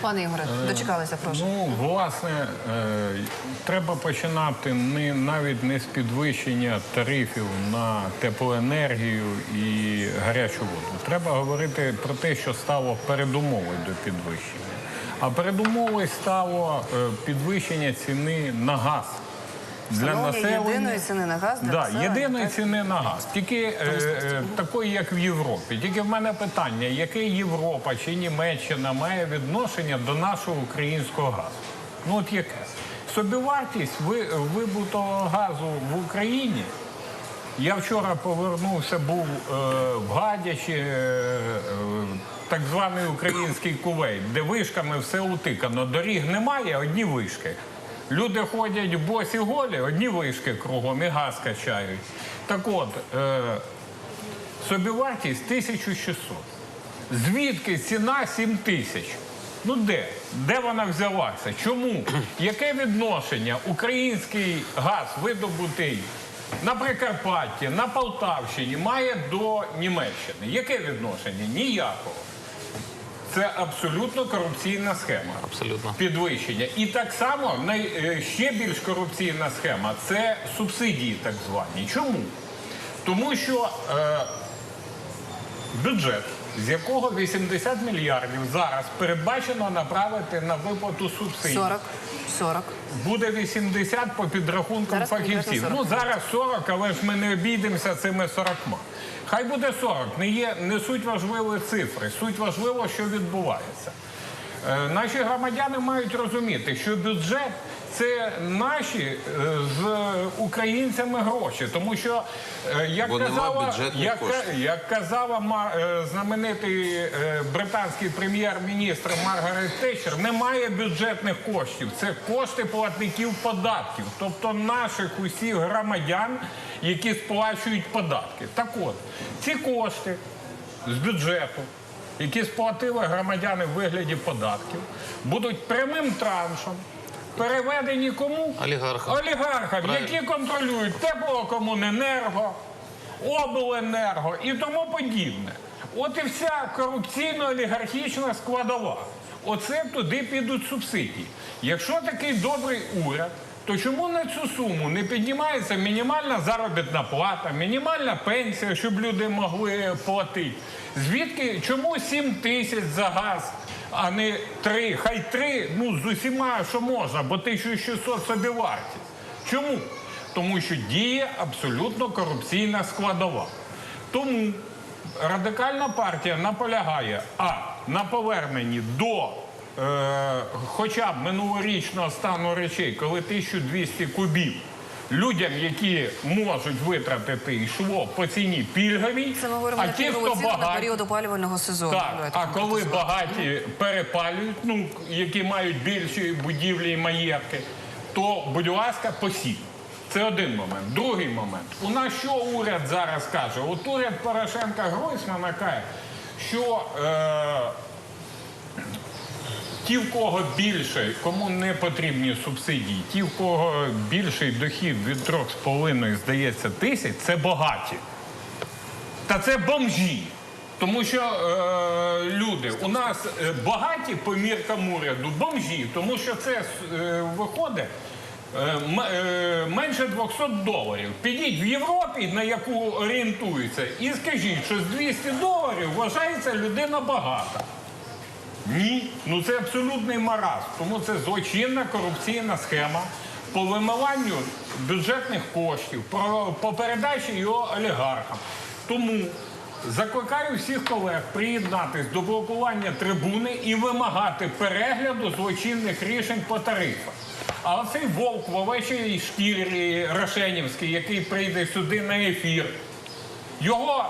Пане Ігоре, дочекалися, прошу. Ну, власне, е, треба починати не навіть не з підвищення тарифів на теплоенергію і гарячу воду. Треба говорити про те, що стало передумовою до підвищення. А передумовою стало е, підвищення ціни на газ. Для населення єдиної ціни на газ для да, населення, єдиної так? ціни на газ. Тільки е, е, такої, як в Європі. Тільки в мене питання, яке Європа чи Німеччина має відношення до нашого українського газу? Ну от яке? Собівартість вибутого газу в Україні. Я вчора повернувся, був е, в Гадячі, е, так званий український кувейт, де вишками все утикано. Доріг немає, одні вишки. Люди ходять босі голі, одні вишки кругом і газ качають. Так от, е, собівартість 1600. Звідки ціна 7 тисяч? Ну де? Де вона взялася? Чому? Яке відношення український газ видобутий на Прикарпатті, на Полтавщині має до Німеччини? Яке відношення? Ніякого. Це абсолютно корупційна схема. Абсолютно. Підвищення. І так само е, ще більш корупційна схема це субсидії, так звані. Чому? Тому що е, бюджет, з якого 80 мільярдів зараз передбачено направити на виплату субсидій. 40. 40. Буде 80 по підрахункам Зараз фахівців. Ну зараз 40, але ж ми не обійдемося цими 40. Хай буде 40. Не є не суть важливої цифри. Суть важливо, що відбувається. Е, наші громадяни мають розуміти, що бюджет це наші е, з українцями гроші, тому що е, як Бо казала, як, як казала знаменитий е, британський прем'єр-міністр Маргарет Тетчер, немає бюджетних коштів. Це кошти платників податків, тобто наших усіх громадян, які сплачують податки. Так от, ці кошти з бюджету, які сплатили громадяни в вигляді податків, будуть прямим траншем. Переведені кому? Олігархам. Олігархам, які контролюють теплокомуненерго, обленерго і тому подібне. От і вся корупційно-олігархічна складова. Оце туди підуть субсидії. Якщо такий добрий уряд, то чому на цю суму не піднімається мінімальна заробітна плата, мінімальна пенсія, щоб люди могли платити? Звідки чому 7 тисяч за газ, а не 3? Хай 3, ну з усіма, що можна, бо 1600 собі вартість. Чому? Тому що діє абсолютно корупційна складова. Тому радикальна партія наполягає а на поверненні до е, хоча б минулорічного стану речей, коли 1200 кубів людям, які можуть витратити, йшло по ціні пільговій, Це ми говоримо а на ті, хто пільгову на багаті, період опалювального сезону. так, а коли багаті перепалюють, ну які мають більші будівлі і маєтки, то, будь ласка, посів. Це один момент. Другий момент. У нас що уряд зараз каже? От уряд Порошенка Гройсмана каже, що е, ті, в кого більше, кому не потрібні субсидії, ті, в кого більший дохід від 3,5, здається, тисяч, це багаті. Та це бомжі. Тому що е, люди у нас е, багаті по міркам уряду, бомжі, тому що це е, виходить е, е, менше 200 доларів. Підіть в Європі, на яку орієнтуються, і скажіть, що з 200 доларів вважається людина багата. Ні, ну це абсолютний маразм. Тому це злочинна корупційна схема по вимиванню бюджетних коштів, по передачі його олігархам. Тому закликаю всіх колег приєднатись до блокування трибуни і вимагати перегляду злочинних рішень по тарифах. А оцей вовк в овечій шкірі Рошенівський, який прийде сюди на ефір, його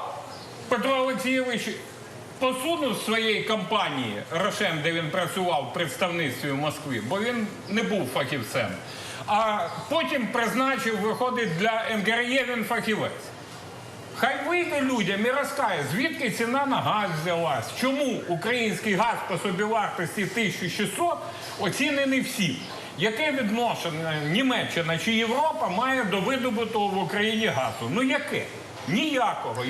Петро Олексійович посунув з своєї компанії Рошен, де він працював в представництві в Москві, бо він не був фахівцем. А потім призначив, виходить, для НГРЄ він фахівець. Хай вийде людям і розкаже, звідки ціна на газ взялась, чому український газ по собівартості 1600 оцінений всім. Яке відношення Німеччина чи Європа має до видобутого в Україні газу? Ну яке? Ніякого.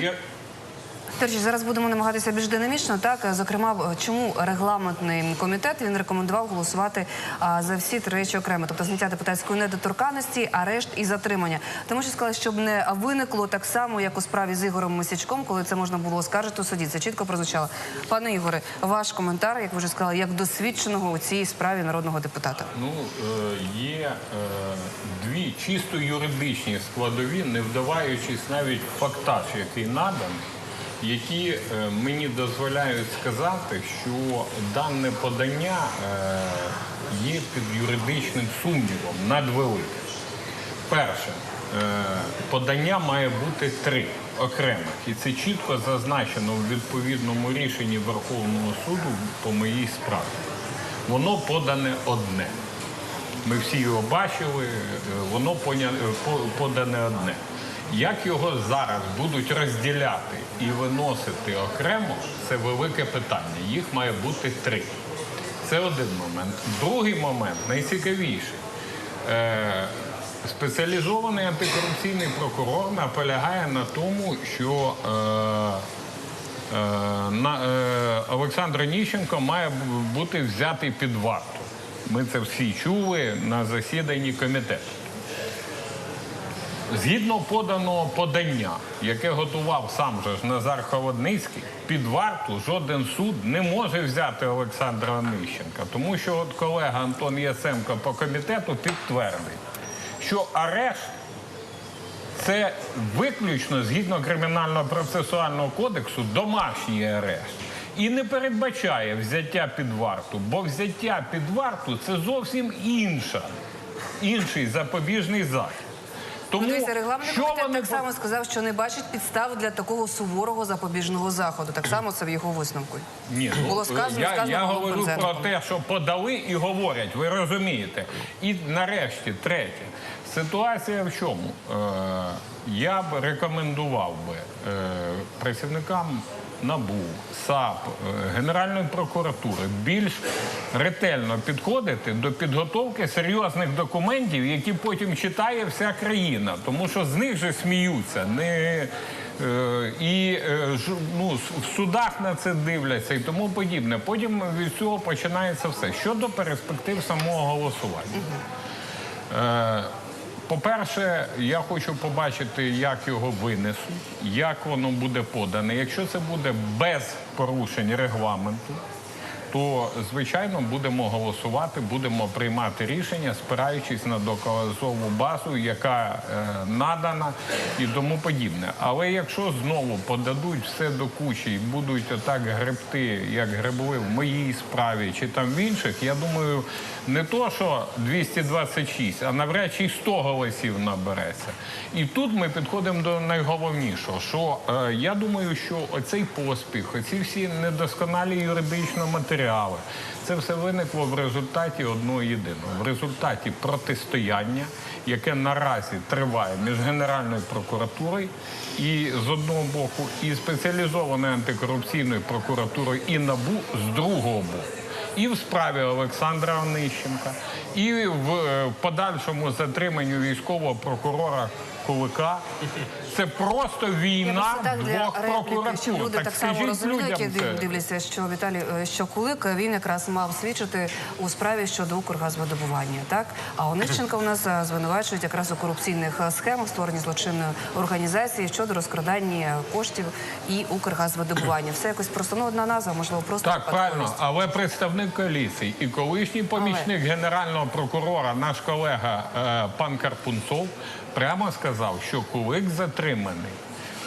Я... Зараз будемо намагатися більш динамічно. Так, зокрема, чому регламентний комітет він рекомендував голосувати за всі три речі окремо, тобто зняття депутатської недоторканності, арешт і затримання. Тому що сказали, щоб не виникло так само, як у справі з Ігорем Мисячком, коли це можна було оскаржити у суді. Це чітко прозвучало. Пане Ігоре, ваш коментар, як ви вже сказали, як досвідченого у цій справі народного депутата. Ну, е, є е, дві чисто юридичні складові, не вдаваючись навіть фактаж, який наданий, які е, мені дозволяють сказати, що дане подання е, є під юридичним сумнівом надвеликим. Перше, е, подання має бути три окремих, і це чітко зазначено в відповідному рішенні Верховного суду по моїй справі. Воно подане одне. Ми всі його бачили, воно подане одне. Як його зараз будуть розділяти і виносити окремо, це велике питання. Їх має бути три. Це один момент. Другий момент найцікавіший. Е, спеціалізований антикорупційний прокурор наполягає на тому, що е, е, на, е, Олександр Ніщенко має бути взятий під варту. Ми це всі чули на засіданні комітету. Згідно поданого подання, яке готував сам же ж Назар Холодницький, під варту жоден суд не може взяти Олександра Онищенка, тому що от колега Антон Яценко по комітету підтвердить, що арешт це виключно згідно кримінального процесуального кодексу домашній арешт. І не передбачає взяття під варту, бо взяття під варту це зовсім інша, інший запобіжний захід. Тому Дивіться, регламентний що комітет вони так само сказав, що не бачить підстав для такого суворого запобіжного заходу. Так само це в його висновку. Ні, ну, Було сказано, я, сказано я говорю Бензенком. про те, що подали і говорять, ви розумієте. І нарешті, третє, ситуація в чому? Е, я б рекомендував би е, працівникам НАБУ, САП, е, Генеральної прокуратури більш ретельно підходити до підготовки серйозних документів, які потім читає вся країна, тому що з них же сміються. Не Е, і е, ну, в судах на це дивляться і тому подібне. Потім від цього починається все. Щодо перспектив самого голосування. По-перше, я хочу побачити, як його винесуть, як воно буде подане. Якщо це буде без порушень регламенту, то звичайно будемо голосувати, будемо приймати рішення, спираючись на доказову базу, яка е, надана і тому подібне. Але якщо знову подадуть все до кучі і будуть отак гребти, як гребли в моїй справі чи там в інших, я думаю, не то, що 226, а навряд чи й 100 голосів набереться. І тут ми підходимо до найголовнішого, що е, я думаю, що оцей поспіх, оці всі недосконалі юридично матеріали, це все виникло в результаті одного єдиного, в результаті протистояння, яке наразі триває між Генеральною прокуратурою і з одного боку, і спеціалізованою антикорупційною прокуратурою і НАБУ з другого боку і в справі Олександра Онищенка, і в е, подальшому затриманню військового прокурора Кулика. Це просто війна двох прокуратур. люди так, само розуміли, які дивляться, що Віталій, е, що Кулик е, він якраз мав свідчити у справі щодо Укргазвидобування. Так а Онищенка у нас е, звинувачують якраз у корупційних схемах, створенні злочинної організації щодо розкрадання коштів і Укргазвидобування. Все якось просто ну одна назва, можливо, просто Так, правильно, але представник коаліції і колишній помічник генерального прокурора, наш колега пан Карпунцов, прямо сказав, що Кулик затриманий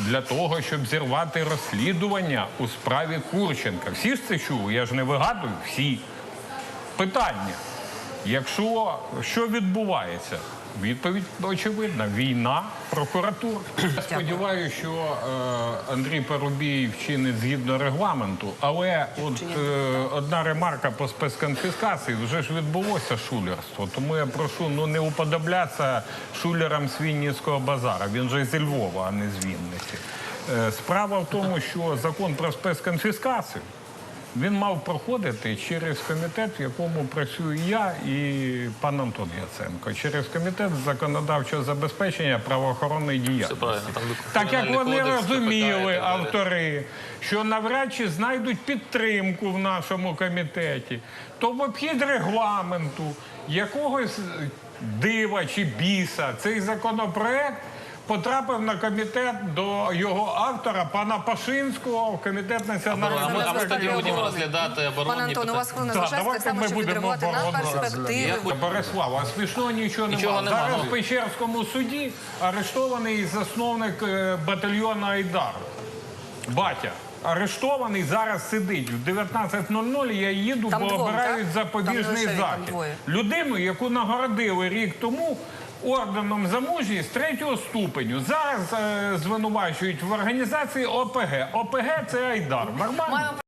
для того, щоб зірвати розслідування у справі Курченка. Всі ж це чули, я ж не вигадую, всі. Питання. Якщо що відбувається? Відповідь очевидна: війна, прокуратура. Сподіваюся, що е, Андрій Парубій вчинить згідно регламенту, але от е, одна ремарка по спецконфіскації вже ж відбулося шулерство. Тому я прошу ну не уподоблятися шулерам з Вінницького базара. Він же зі Львова, а не з Вінниці. Е, справа в тому, що закон про спецконфіскацію він мав проходити через комітет, в якому працюю я і пан Антон Яценко, через комітет законодавчого забезпечення правоохоронної діяльності. правильно. Там Так як вони кодекс, розуміли, автори, що навряд чи знайдуть підтримку в нашому комітеті, то в обхід регламенту якогось дива чи біса цей законопроект. Потрапив на комітет до його автора, пана Пашинського, в комітет А національної ми, а ми тоді так будемо розглядати оборонні Пане Антон, у вас хвилина Да, залишається так давайте само, ми щоб будемо відреагувати на оборону перспективи. Я Борислав, а смішного нічого Нічого немає. нема, Зараз ну. в Печерському суді арештований засновник е, батальйону Айдар. Батя. Арештований зараз сидить в 19.00, я їду, Там бо двом, обирають так? Там не запобіжний він, там захід. двоє. Людину, яку нагородили рік тому орденом за мужність третього ступеню. Зараз е, звинувачують в організації ОПГ. ОПГ це Айдар. Нормально?